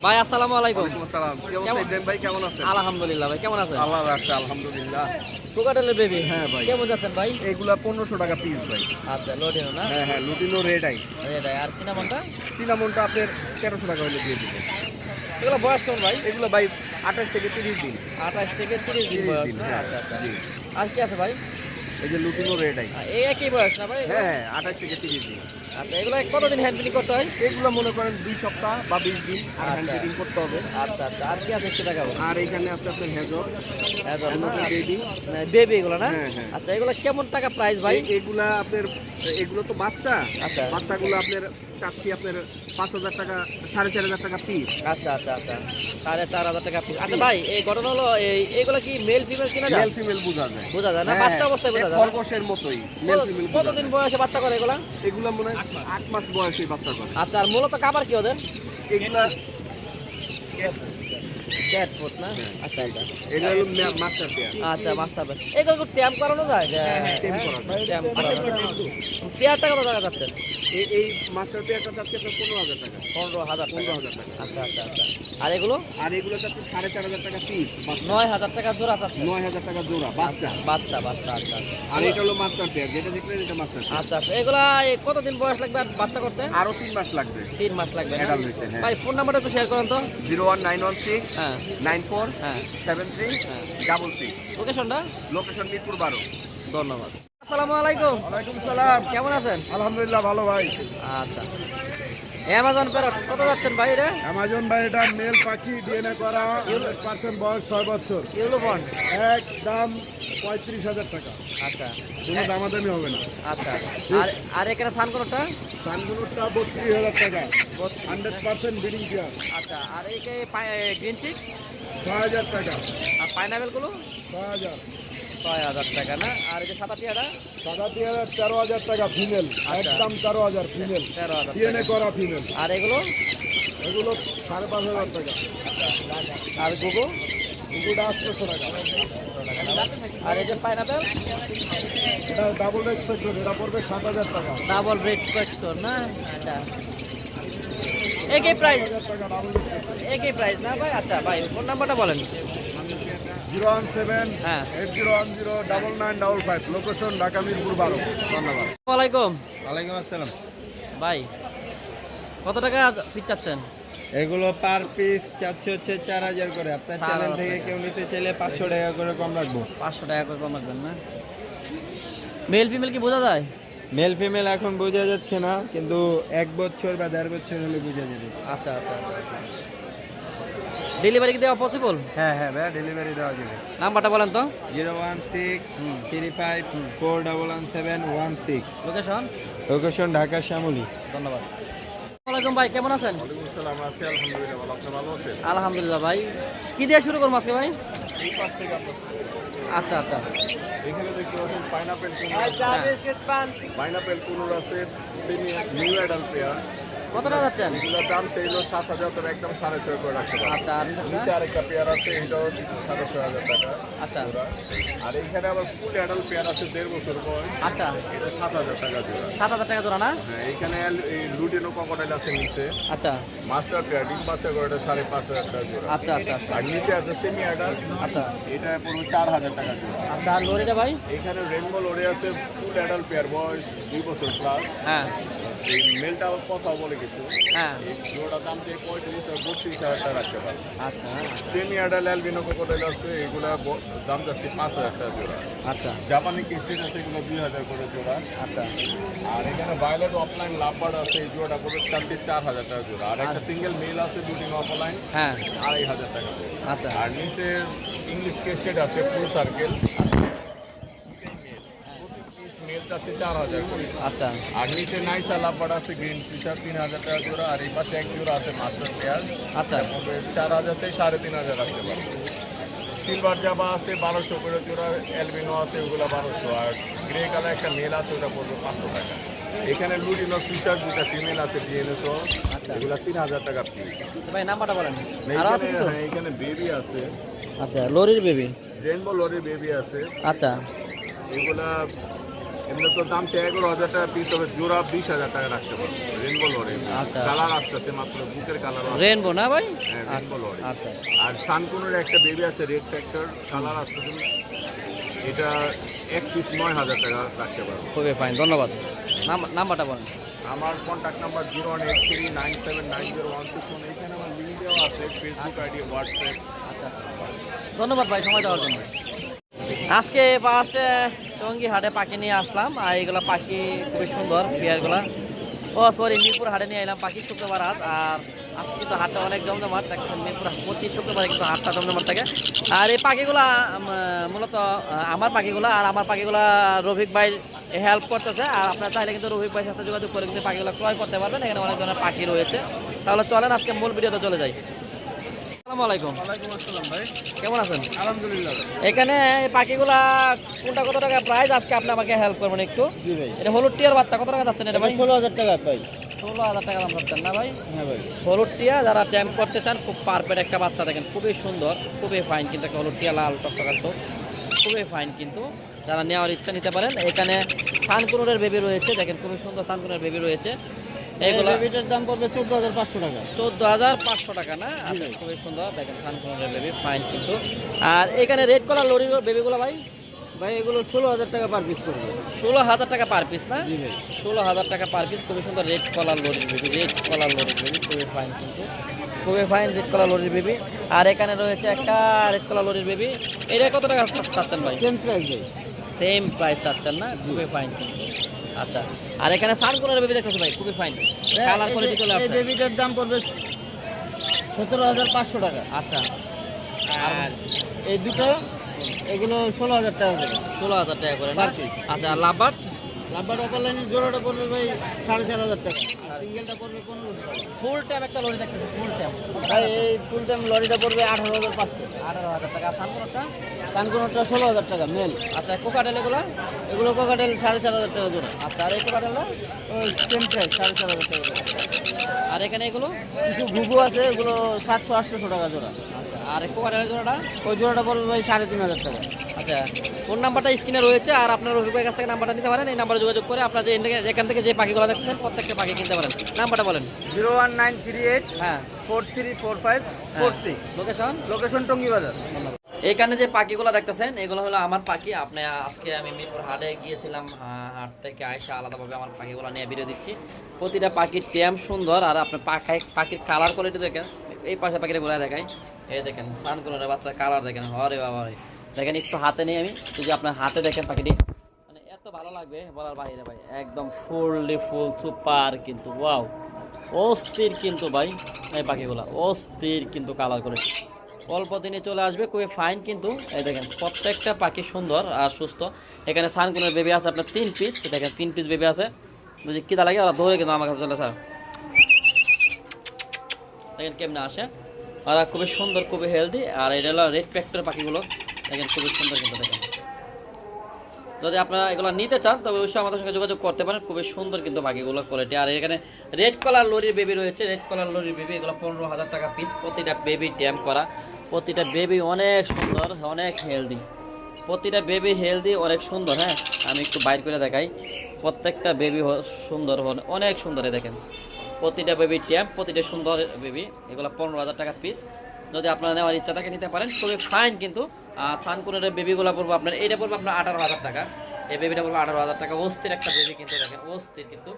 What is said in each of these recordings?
ভাই আসসালামু আলাইকুম। আসসালাম। কি অবস্থা? ইব্রাহিম ভাই কেমন আছেন? আলহামদুলিল্লাহ ভাই কেমন আছেন? আল্লাহ রাখছে আলহামদুলিল্লাহ। কোকাটেলের বেবি হ্যাঁ ভাই। কেমন যাচ্ছেন ভাই? এগুলা পনেরোশো টাকা পিস ভাই। আচ্ছা লোডিনো না? হ্যাঁ হ্যাঁ লুটিনো রেড আই এটাই আর সিনামনটা সিনামনটা আপনার তেরোশো টাকা হলে দিয়ে দিবেন। এগুলো বয়স কেমন ভাই? এগুলো ভাই আঠাশ থেকে তিরিশ দিন। আঠাশ থেকে তিরিশ দিন বয়স? হ্যাঁ, আচ্ছা আচ্ছা। জি। আর কি আছে ভাই? এই যে লুটিনো রেড আই এই একই বয়স না ভাই? হ্যাঁ হ্যাঁ আঠাশ থেকে তিরিশ দিন। আচ্ছা এগুলো কতদিন হ্যান্ডলিং করতে হয়? এগুলো মনে করেন দুই সপ্তাহ বা বিশ দিন আর হ্যান্ড আচ্ছা। ফিটিং করতে হবে। আচ্ছা আচ্ছা। আর কি আছে আর এখানে আছে আপনার হেজর বেবি বেবি এগুলো না? হ্যাঁ, হ্যাঁ। আচ্ছা এগুলো কেমন টাকা প্রাইস ভাই? এগুলা আপনার এগুলো তো বাচ্চা। আচ্ছা। বাচ্চাগুলো আপনার চাচ্ছি আপনার পাঁচ হাজার টাকা সাড়ে চার হাজার টাকা পিস আচ্ছা আচ্ছা আচ্ছা। সাড়ে চার হাজার টাকা piece। আচ্ছা ভাই এই ঘটনা হলো এইগুলো কি মেল ফিমেল কিনা যায়? মেল ফিমেল বোঝা যায়। বোঝা যায় না? হ্যাঁ, বাচ্চা অবস্থায় বোঝা? খরগোশের মতোই কতদিন বয়সে বাচ্চা করে এগুলা? এগুলা মনে হয় আট মাস বয়সে বাচ্চা করে। আচ্ছা আর মূলত খাবার কি ওদের? এগুলা ক্যাট ফুড না আচ্ছা আচ্ছা। এটা হলো মাস্টার পেয়ার আচ্ছা মাস্টার বেশ এগুলো কি ট্যাম্প করানো যায়? পেয়ারটা কত টাকা এই এই মাস্টার পেয়ারটা পনেরো হাজার টাকা। পনেরো হাজার পনেরো হাজার টাকা। আচ্ছা আচ্ছা আচ্ছা। আর এগুলো? আর এগুলো সাড়ে চার হাজার টাকা পিস নয় হাজার টাকা জোড়া নয় হাজার টাকা জোড়া বাচ্চা। বাচ্চা বাচ্চা আচ্ছা। আচ্ছা আর এটা হলো মাস্টার পেয়ার যেটা দেখলেন এটা মাস্টার আচ্ছা আচ্ছা। এগুলা কতদিন বয়স লাগবে আর বাচ্চা করতে? আরও তিন মাস লাগবে। তিন মাস লাগবে হ্যাঁ। ভাই ফোন নাম্বারটা একটু শেয়ার করেন তো। Zero one nine one six হ্যাঁ। নাইন ফোর হ্যাঁ। সেভেন থ্রি হ্যাঁ। Double six. লোকেশনটা লোকেশন মিরপুর বারো। ধন্যবাদ। আসসালামু আলাইকুম। ওয়ালাইকুম সালাম। কেমন আছেন? আলহামদুলিল্লাহ ভালো ভাই। আচ্ছা। অ্যামাজন প্যারট কত যাচ্ছেন ভাই রে অ্যামাজন ভাই এটা মেল পাখি ডিএনএ করা হান্ড্রেড পার্সেন্ট বয়স ছয় বছর। ইউলো ফোন এক দাম পঁয়ত্রিশ হাজার টাকা। আচ্ছা। কোনো দামাদামি হবে না। আচ্ছা। আর আর এখানে সান কোনটা সানগুলোটা বত্রিশ হাজার টাকা। হান্ড্রেড পার্সেন্ট ব্রিডিং পেয়ার আচ্ছা আর এই গ্রিন চিক ছয় হাজার টাকা। আর পাইনাপেলগুলো? ছয় হাজার। ছয় হাজার টাকা না? আর যে সাদা টিয়াটা সাদা হাজার তেরো হাজার টাকা ফিমেল আচ্ছা। একদম তেরো হাজার ফিমেল। তেরো হাজার ডিএনএ করা ফিমেল। আর এগুলো? এগুলো সাড়ে পাঁচ হাজার টাকা। আর গুগো? এগুলো আটশোশো টাকা। আর এই যে পাইনাপেল? এটা ডাবল এক্সপেক্টর এটা পড়বে সাত হাজার টাকা। ডাবল রেড স্পেক্টর না? আচ্ছা। একই প্রাইস একই প্রাইস না ভাই? আচ্ছা ভাই ফোন নাম্বারটা বলেন। জিরো ওয়ান সেভেন হ্যাঁ। Eight zero one zero double nine double five. Location Dhaka Mirpur বারো। ধন্যবাদ। ওয়ালাইকুম। ওয়ালাইকুম আসসালাম। ভাই কত টাকা পিস চাচ্ছেন? এগুলো পার পিস চাচ্ছে হচ্ছে চার হাজার করে। আপনার চার চ্যানেল হাজার থেকে কেউ নিতে চাইলে পাঁচশো টাকা করে কম রাখব। পাঁচশো টাকা করে কম রাখবেন না? মেল ফিমেল কি বোঝা যায়? মেল ফিমেল এখন বোঝা যাচ্ছে না কিন্তু এক বছর বা দেড় বছর হলে বোঝা যাবে। আচ্ছা আচ্ছা আচ্ছা। ডেলিভারি কি দেওয়া পসিবল হ্যাঁ হ্যাঁ ভাই ডেলিভারি দেওয়া যাবে। নাম্বারটা বলেন তো। Zero one six three five four double one seven one six. Location location Dhaka Shyamoli. ধন্যবাদ। ওয়ালাইকুম ভাই কেমন আছেন? আছি আলহামদুলিল্লাহ ভালো আপনি ভালো আছেন? আলহামদুলিল্লাহ ভাই কি দিয়ে শুরু করব আজকে ভাই? এই পাশ থেকে আচ্ছা আচ্ছা। এখানে দেখতে পাচ্ছেন পাইনাপেল পাইনাপেল কুনুর আছে সেমি নিউ অ্যাডাল্ট পেয়ার কত টাকা যাচ্ছেন? এগুলোর দাম চাইলো সাত হাজার তবে একদম সাড়ে ছয় করে রাখতে আচ্ছা আর নিচে আরেকটা পেয়ার আছে এটাও সাড়ে ছয় হাজার টাকা। আচ্ছা। আর এইখানে আবার ফুল অ্যাডাল্ট পেয়ার আছে দেড় বছর বয়স। আচ্ছা। এটা সাত হাজার টাকা জোড়া। সাত হাজার টাকা জোড়া না? হ্যাঁ এই লুটিনো ককটাইল আছে নিচে। আচ্ছা। মাস্টার পেয়ার ডিম বাচ্চা করে এটা সাড়ে পাঁচ হাজার টাকা জোড়া। আচ্ছা আচ্ছা আচ্ছা। আর নিচে আছে সেমি অ্যাডাল্ট আচ্ছা। এটা পড়বে চার হাজার টাকা জোড়া। আচ্ছা আর লরিটা ভাই? এইখানে রেনবো লড়ে আছে ফুল অ্যাডাল্ট পেয়ার বয়স দুই বছর প্লাস হ্যাঁ। এই মেলটা কথা বলে কিছু। হ্যাঁ। জোড়া দাম দিয়ে পঁয়ত্রিশ বত্রিশ হাজার টাকা রাখতে পারে। আচ্ছা সেমি অ্যাডাল অ্যালবিনো কোকোটাইল আছে এগুলা দাম যাচ্ছে পাঁচ হাজার টাকা জোড়া। আচ্ছা। জাপানি কিস্টিন আছে এগুলো দুই হাজার করে জোড়া। আচ্ছা। আর এখানে ভায়োলেট অফলাইন লাভবার্ড আছে এই জোড়াটা করে চারটি চার হাজার টাকা জোড়া। আর একটা সিঙ্গেল মেল আছে দুটি অফলাইন হ্যাঁ। আড়াই হাজার টাকা আচ্ছা। আর নিচে ইংলিশ কেস্টেড আছে ফুল সার্কেল চার হাজার করে। আচ্ছা। আর নিচে আছে গ্রিন ফিশার তিন হাজার টাকা জোড়া আর এই পাশে এক জোড়া আছে মাস্টার পেয়ার আচ্ছা। চার হাজার থেকে সাড়ে তিন হাজার রাখতে পারব। সিলভার জাবা আছে বারোশো করে জোড়া অ্যালবিনো আছে ওগুলো বারোশো। আর গ্রে কালার একটা মেল আছে ওটা পড়বে পাঁচশো টাকা। এখানে লুডিনো ফিচার দুটা ফিমেল আছে ডিএনএসও আচ্ছা। এগুলো তিন হাজার টাকা পিস ভাই নাম্বারটা বলেন। এখানে হ্যাঁ, এখানে বেবি আছে। আচ্ছা লরির বেবি রেনবো লরি বেবি আছে। আচ্ছা। এগুলা এমনি তো দাম চাই এগারো হাজার টাকা পিস তবে জোড়া বিশ হাজার টাকা রাখতে পারব। রেনবো লরি আচ্ছা। কালার আসতেছে মাত্র বুকের কালার রেনবো না ভাই? রেনবো লরি আচ্ছা আর সানকুনের একটা বেবি আছে রেড ট্র্যাক্টর কালার আসতেছে। এটা এক পিস নয় হাজার টাকা রাখতে পারব। খুবই ফাইন ধন্যবাদ। নাম- নাম্বারটা বলেন। আমার contact number zero one eight three nine seven nine zero one six one এখানে আমার লিঙ্ক দেওয়া আছে ফেসবুক আইডি হোয়াটসঅ্যাপ আচ্ছা ধন্যবাদ ভাই সময় দেওয়ার জন্য। আজকে ফার্স্টে টঙ্গি হাটে পাখি নিয়ে আসলাম, আর এইগুলো পাখি খুবই সুন্দর, বিয়ারগুলা। ও সরি মিরপুর হাটে নিয়ে এলাম পাখি শুক্রবার হাট, আর আজকে কিন্তু হাটটা অনেক জমজমাট মিরপুর প্রতি শুক্রবারে কিন্তু হাটটা জমজমাট থাকে। আর এই পাখিগুলা মূলত আমার পাখিগুলা, আর আমার পাখিগুলা রফিক ভাই হেল্প করতেছে, আর আপনারা চাইলে কিন্তু রফিক ভাইয়ের সাথে যোগাযোগ করে কিন্তু পাখিগুলো ক্রয় করতে পারবেন, এখানে অনেক ধরনের পাখি রয়েছে। তাহলে চলেন, আজকে মূল ভিডিওতে চলে যাই। আসসালামু আলাইকুম আসসালাম ভাই। কেমন আছেন? আলহামদুলিল্লাহ। এখানে পাখিগুলা কোনটা কত টাকা প্রাইস আজকে আপনি আমাকে হেল্প করবেন একটু। জি ভাই। এটা হলুদ টিয়ার বাচ্চা কত টাকা যাচ্ছেন এটা ভাই? ষোলো হাজার টাকা পাই ষোলো হাজার টাকা দাম পাচ্ছেন না ভাই? হ্যাঁ ভাই। হলুদ টিয়া যারা ট্যাম্প করতে চান খুব পারফেক্ট একটা বাচ্চা দেখেন। খুবই সুন্দর খুবই ফাইন কিন্তু একটা হলুদ টিয়া লাল টকটকার তো খুবই ফাইন কিন্তু। যারা নেওয়ার ইচ্ছা নিতে পারেন এখানে সানকুনুরের বেবি রয়েছে। দেখেন খুবই সুন্দর সানকুনের বেবি রয়েছে। এগুলো বেবিটার দাম পড়বে চোদ্দ হাজার পাঁচশো টাকা। চোদ্দ হাজার পাঁচশো টাকা না? আচ্ছা খুবই সুন্দর। দেখেন সানকুনের বেবি ফাইন কিন্তু। আর এখানে রেড কালার লরির বেবিগুলো ভাই? ভাই এগুলো ষোলো হাজার টাকা পার পিস পড়বে। ষোলো হাজার টাকা পার পিস না? ষোলো হাজার টাকা পার পিস খুবই সুন্দর রেড কলার লরির বেবি রেড কলার লরির বেবি খুবই ফাইন কিন্তু। খুবই ফাইন রেড কলার লরির বেবি। আর এখানে রয়েছে একটা রেড কলার লরির বেবি। এটা কত টাকা চাচ্ছেন ভাই? সেম প্রাইস ভাই। সেম প্রাইস চাচ্ছেন না? খুবই ফাইন কিন্তু। আচ্ছা। আর এখানে সানকুনের বেবি দেখতেছি ভাই খুবই ফাইন কালার কোয়ালিটি চলে এই বেবিটার দাম পড়বে সতেরো হাজার পাঁচশো টাকা। আচ্ছা। আর এই দুটো এগুলো ষোলো হাজার টাকা করে। ষোলো হাজার টাকা করে আচ্ছা আর লাভবার অপার লাইনের জোড়াটা পড়বে ভাই সাড়ে চার হাজার টাকা। সিঙ্গেলটা পড়বে পনেরো ফুল ট্যাপ একটা লরি দেখতেছি ফুল ট্যাপ ভাই এই ফুল টাইম লরিটা পড়বে আঠারো হাজার পাঁচশো। আঠারো হাজার টাকা। সানকুনটা কানকোনটা ষোলো হাজার টাকা মেল আচ্ছা কোকাটেল এগুলো? এগুলো কোকাটেল সাড়ে চার হাজার টাকা জোড়া। আচ্ছা আর এই কোকাটেলটা ওই সেম প্রাইস সাড়ে চার হাজার টাকা জোড়া। আর এখানে এগুলো? কিছু ঘুঘু আছে এগুলো সাতশো আটশোশো টাকা জোড়া। আর জোড়াটা? ওই জোড়াটা ভাই সাড়ে তিন হাজার টাকা। আচ্ছা ফোন নাম্বারটা স্ক্রিনে রয়েছে? আর আপনার রফিকের কাছ থেকে নাম্বারটা নিতে পারেন এই নাম্বারে যোগাযোগ করে আপনার যে এখান থেকে- থেকে যে পাখিগুলো দেখছেন প্রত্যেকটা পাখি কিনতে পারেন। নাম্বারটা বলেন। Zero one nine three eight হ্যাঁ। Four three four five four six. Location location Tongi বাজার এখানে যে পাখিগুলো দেখতেছেন এগুলো হলো আমার পাখি। আপনি আজকে আমি মিরপুর হাটে গিয়েছিলাম হাট থেকে আইসা আলাদাভাবে আমার পাখিগুলো নিয়ে ভিডিও দিচ্ছি। প্রতিটা পাখির ট্যাম সুন্দর, আর আপনার পাখি পাখির কালার কোয়ালিটি দেখেন। এই পাশে পাখিটা গোলা দেখাই। এই দেখেন, সানকুনের বাচ্চা কালার দেখেন। হরে বাবা রে। দেখেন, একটু হাতে নিয়ে আমি যদি আপনার হাতে দেখেন পাখিটি। মানে এত ভালো লাগবে বলার বাইরে ভাই। একদম ফুললি ফুল, সুপার কিন্তু ওয়াও অস্থির কিন্তু ভাই এই পাখিগুলা। অস্থির কিন্তু কালার করে অল্প দিনে চলে আসবে, খুবই ফাইন কিন্তু, এই দেখেন, প্রত্যেকটা পাখি সুন্দর আর সুস্থ। এখানে সানকুনের বেবি আছে আপনার তিন পিস দেখেন, তিন পিস বেবি আছে। যদি কিদা লাগে? ওরা দৌড়ে কিন্তু আমার কাছে চলে আসা দেখেন কেমনে আসে। ওরা খুবই সুন্দর, খুবই হেলদি আর এটা হলো রেড ফ্যাক্টর পাখিগুলো। দেখেন, খুবই সুন্দর কিন্তু দেখেন। যদি আপনারা এগুলো নিতে চান, তবে অবশ্যই আমাদের সঙ্গে যোগাযোগ করতে পারেন। খুবই সুন্দর কিন্তু বাকিগুলো কোয়ালিটি আর এখানে রেড কালার লরির বেবি রয়েছে। রেড কালার লরির বেবি এগুলো পনেরো হাজার টাকা পিস প্রতিটা বেবি ট্যাম করা। প্রতিটা বেবি অনেক সুন্দর, অনেক হেলদি প্রতিটা বেবি হেলদি অনেক সুন্দর হ্যাঁ? আমি একটু বাইর করে দেখাই। প্রত্যেকটা বেবি সুন্দর অনেক সুন্দর দেখেন। প্রতিটা বেবি ট্যাম প্রতিটা সুন্দর বেবি এগুলো পনেরো হাজার টাকা পিস যদি আপনারা নেওয়ার ইচ্ছা থাকে নিতে পারেন খুবই ফাইন কিন্তু সানকুনের বেবিগুলো পড়ব আপনার, এইটা পড়ব আপনার আঠারো হাজার টাকা। এই বেবিটা পড়ব আঠারো হাজার টাকা, অস্থির একটা বেবি কিন্তু দেখেন, অস্থির কিন্তু।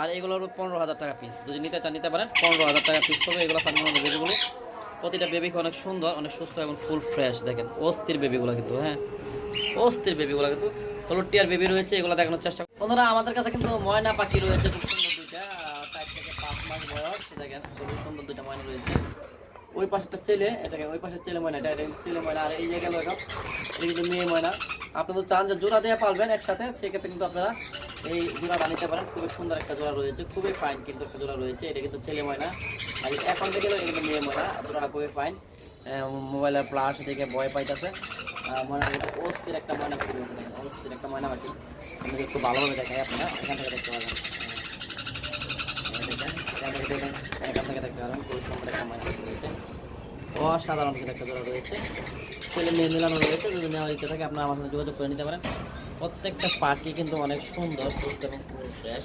আর এগুলোর পনেরো হাজার টাকা পিস যদি নিতে চান নিতে পারেন, পনেরো হাজার টাকা পিস পড়বে এগুলো সানকুনের বেবিগুলো প্রতিটা বেবি অনেক সুন্দর, অনেক সুস্থ এবং ফুল ফ্রেশ দেখেন, অস্থির বেবিগুলো কিন্তু হ্যাঁ অস্থির বেবিগুলো কিন্তু। হলুদ টিয়ার বেবি রয়েছে, এগুলো দেখানোর চেষ্টা। বন্ধুরা, আমাদের কাছে কিন্তু ময়না পাখি রয়েছে, খুব সুন্দর দুইটা চার থেকে পাঁচ মাস বয়স, দেখেন, খুবই সুন্দর দুইটা ময়না রয়েছে। ওই পাশেটা ছেলে, এটাকে ওই পাশে ছেলে ময়না, এটা ছেলে ময়না, আর এই জায়গায় এটা কিন্তু মেয়ে ময়না। আপনারা তো চান যে জোড়া দিয়ে পালবেন একসাথে, সেক্ষেত্রে কিন্তু আপনারা এই জোড়াটা নিতে পারেন। খুবই সুন্দর একটা জোড়া রয়েছে, খুবই ফাইন কিন্তু একটা জোড়া রয়েছে, এটা কিন্তু ছেলে ময়না। আর এখন থেকে এটা কিন্তু মেয়ে ময়না জোড়াটা খুবই ফাইন মোবাইলের প্লাস দেখে ভয় পাইতেছে। ময়না অস্থির একটা ময়না অস্থির একটা ময়না আমি একটু ভালোভাবে দেখাই আপনারা, এখান থেকে দেখতে পাবেন অসাধারণ কিন্তু একটা জোড়া রয়েছে। ছেলে মেয়ে মিলানো রয়েছে, যদি নেওয়ার ইচ্ছা থাকে, আপনারা আমার সাথে যোগাযোগ করে নিতে পারেন। প্রত্যেকটা পাখি কিন্তু অনেক সুন্দর এবং খুবই ফ্রেশ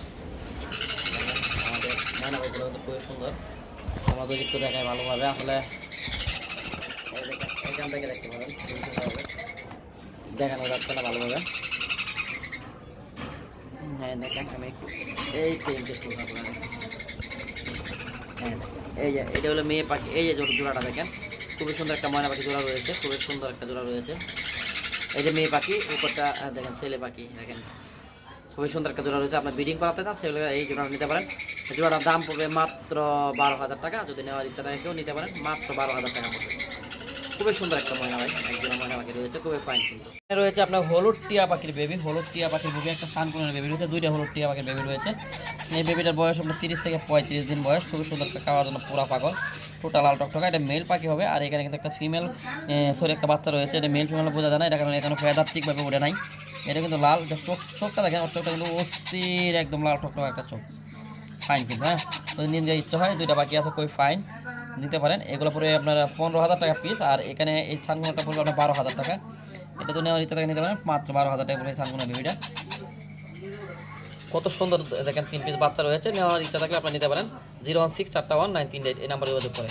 আমাদের ময়না পাখিগুলো কিন্তু সুন্দর। আমাদের একটু দেখায় ভালোভাবে। আসলে এখান থেকে দেখতে পাবেন দেখানো যাচ্ছে না ভালোভাবে। হ্যাঁ দেখেন আমি একটু এই তো ইন্টারেস্ট করব আপনাদের হ্যাঁ এই যে, এটা হলো মেয়ে পাখি, এই যে জোড়া- জোড়াটা দেখেন। খুবই সুন্দর একটা ময়না পাখি জোড়া রয়েছে, খুবই সুন্দর একটা জোড়া রয়েছে। এই যে মেয়ে পাখি, উপরটা দেখেন, ছেলে পাখি, দেখেন। খুবই সুন্দর একটা জোড়া রয়েছে, আপনার ব্রিডিং করাতে চান, সেগুলো এই জোড়াটা নিতে পারেন। জোড়াটার দাম পড়বে মাত্র বারো হাজার টাকা, যদি নেওয়ার ইচ্ছা থাকে, কেউ নিতে পারেন, মাত্র বারো হাজার টাকা পড়বে। খুবই সুন্দর একটা ময়না পাখি একজন ময়না পাখি রয়েছে, খুবই ফাইন কিন্তু। রয়েছে আপনার হলুদ টিয়া পাখির বেবি হলুদ টিয়া পাখির বেবি একটা সানকুনের বেবি রয়েছে, দুইটা হলুদ টিয়া পাখির বেবি রয়েছে। এই বেবিটার বয়স আপনার তিরিশ থেকে পঁয়ত্রিশ দিন বয়স, খুবই সুন্দর খাওয়ার জন্য পুরা পাগল, টোটাল লাল টকটকা, এটা মেল পাখি হবে, আর এখানে কিন্তু একটা ফিমেল সরি একটা বাচ্চা রয়েছে, এটা মেল ফিমেল বোঝা যায় না এটা কারণে এখানে ফেদার ঠিকভাবে নাই। এটা কিন্তু লাল চোখ, চোখটা দেখেন, ওর চোখটা কিন্তু অস্থির, একদম লাল টকটকা একটা চোখ। ফাইন কিন্তু হ্যাঁ? যদি নিন ইচ্ছা হয়, দুইটা বাকি আছে, খুবই ফাইন নিতে পারেন। এগুলো পরে আপনার পনেরো হাজার টাকা পিস আর এখানে এই সানগুলোটা পড়বে আপনার বারো হাজার টাকা। এটা তো নেওয়ার ইচ্ছা থাকে, নিতে পারেন। মাত্র বারো হাজার টাকা পড়বে সানগুলো বেবিটা কত সুন্দর, দেখেন, তিন পিস বাচ্চা রয়েছে। নেওয়ার ইচ্ছা থাকলে আপনি নিতে পারেন। জিরো ওয়ান সিক্স চারটা ওয়ান নাইন তিন এইট, এই নাম্বারে যোগাযোগ করে।